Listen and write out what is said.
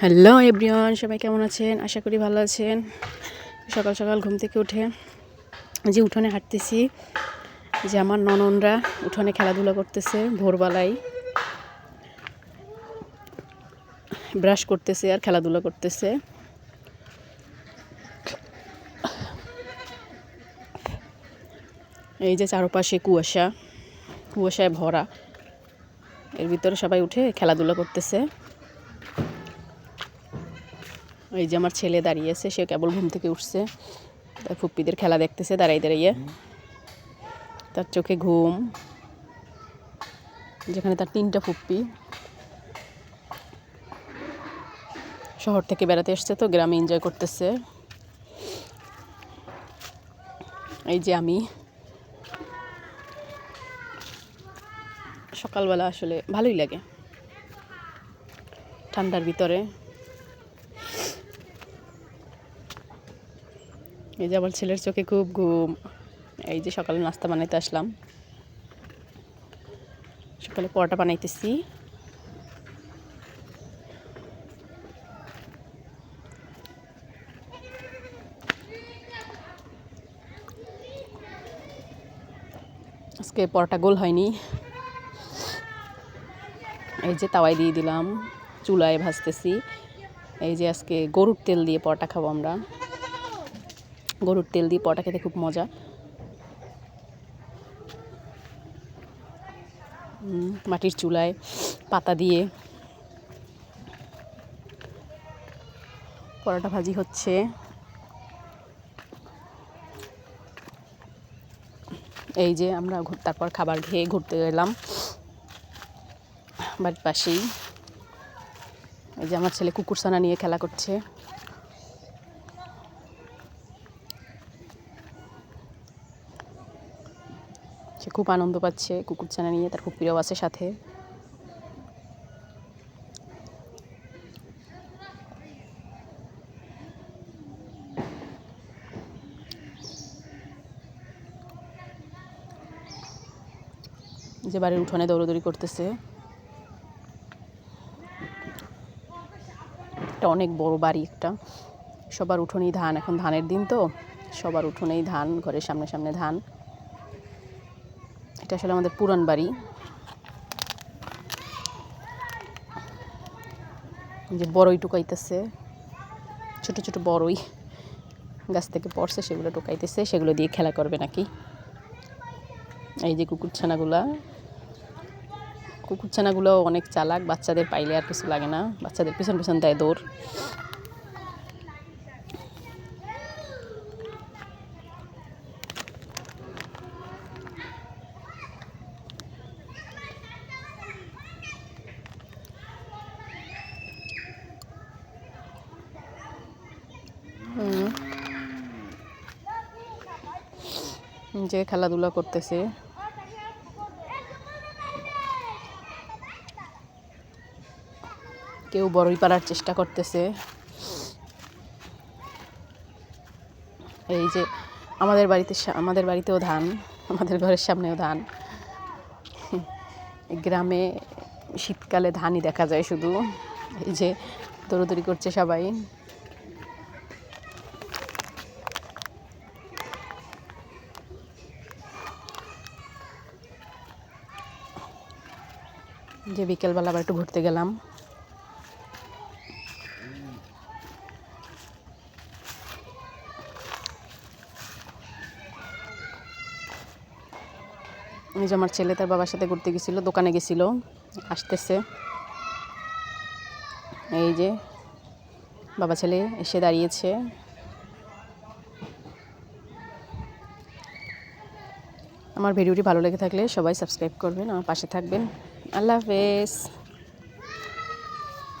Hello everyone সবাই কেমন আছেন? আশা করি ভালো আছেন। সকাল সকাল ঘুম থেকে উঠে যে উঠোনে হাঁটতেছি যে আমার নননরা উঠোনে খেলাধুলা করতেছে ভোরবেলায়। ব্রাশ করতেছে আর খেলাধুলা করতেছে। এই যে চারপাশে কুয়াশা, কুয়াশায় ভরা। এর ভিতরে সবাই উঠে খেলাধুলা করতেছে। এই যে আমার ছেলে দাঁড়িয়েছে সে কেবল ঘুম থেকে উঠছে। ফুপ্পিদের খেলা দেখতেছে দাঁড়াই দাঁড়িয়ে তার চোখে ঘুম। যেখানে তার তিনটা ফুপ্পি। শহর থেকে বেড়াতে এসছে তো, গ্রামে এনজয় করতেছে। এই যে আমি। সকালবেলা আসলে ভালোই লাগে। ঠান্ডার ভিতরে। এই যে আমার ছেলের চোখে খুব ঘুম। এই যে সকালে নাস্তা বানাইতে আসলাম। সকালে পরোটা বানাইতেছি। আজকে পরোটা গোল হয়নি। এই যে তাওয়াই দিয়ে দিলাম। চুলায় ভাজতেছি। এই যে আজকে গরুর তেল দিয়ে পরোটা খাব আমরা। গরুর তেল দিয়ে পরোটা খেতে খুব মজা। মাটির চুলায় পাতা দিয়ে পরোটা ভাজি হচ্ছে। এই যে আমরা তারপর খাবার খেয়ে ঘুরতে গেলাম বাড়ির পাশেই। এই যে আমার ছেলে কুকুরছানা নিয়ে খেলা করছে। সে খুব আনন্দ পাচ্ছে কুকুরছানা নিয়ে, তার খুব প্রিয় আছে সাথে। যে বাড়ির উঠোনে দৌড়দৌড়ি করতেছে। এটা অনেক বড় বাড়ি একটা। সবার উঠোনেই ধান, এখন ধানের দিন তো। সবার উঠোনেই ধান, ঘরের সামনে সামনে ধান। এটা আসলে আমাদের পুরান বাড়ি। যে বড়ই টুকাইতেছে, ছোট ছোট বড়ই। গাছ থেকে পড়ছে, সেগুলো টুকাইতেছে, সেগুলো দিয়ে খেলা করবে নাকি? এই যে কুকুরছানাগুলা কুকুরছানাগুলো অনেক চালাক, বাচ্চাদের পাইলে আর কিছু লাগে না। বাচ্চাদের পিছন পিছন দেয় দৌড়। যে খেলাধুলা করতেছে। কেউ বড়ই পারার চেষ্টা করতেছে। এই যে আমাদের বাড়িতে আমাদের বাড়িতেও ধান, আমাদের ঘরের সামনেও ধান। গ্রামে শীতকালে ধানই দেখা যায় শুধু। এই যে দৌড়দৌড়ি করছে সবাই। যে বিকেলবেলা আবার একটু ঘুরতে গেলাম। এই যে আমার ছেলে তার বাবার সাথে ঘুরতে গেছিল, দোকানে গেছিল, আসতেছে। এই যে বাবা ছেলে এসে দাঁড়িয়েছে। আমার ভিডিওটি ভালো লেগে থাকলে সবাই সাবস্ক্রাইব করবেন, আমার পাশে থাকবেন। আল্লাহ হাফেজ